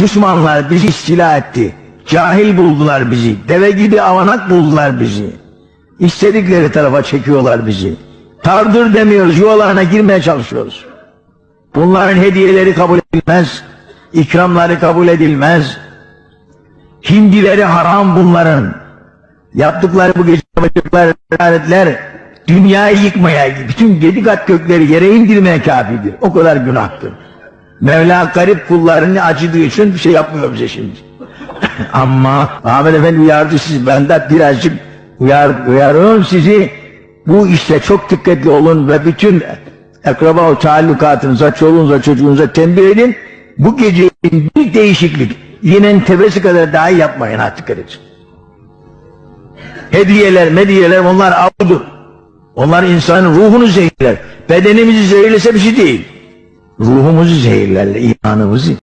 Düşmanlar bizi istila etti. Cahil buldular bizi. Deve gibi avanak buldular bizi. İstedikleri tarafa çekiyorlar bizi. Tardır demiyoruz, yuvalarına girmeye çalışıyoruz. Bunların hediyeleri kabul edilmez. ikramları kabul edilmez. Hindileri haram bunların. Yaptıkları bu gece yapacaklar ziyaretler dünyayı yıkmaya, bütün yedi kat gökleri yere indirmeye kafidir. O kadar günahtır. Mevla garip kullarını acıdığı için bir şey yapmıyor bize şimdi. Ama Ahmet Efendi uyardı siz, ben de birazcık uyar, uyarıyorum sizi. Bu işte çok dikkatli olun ve bütün akraba taallukatınıza, çoluğunuza, çocuğunuza tembih edin. Bu gece bir değişiklik. Yine tepesi kadar dahi yapmayın dikkat edin. Hediyeler, mediyeler onlar avdır. Onlar insanın ruhunu zehirler. Bedenimizi zehirlese bir şey değil. Ruhumuzu zehirlerler, imanımızı.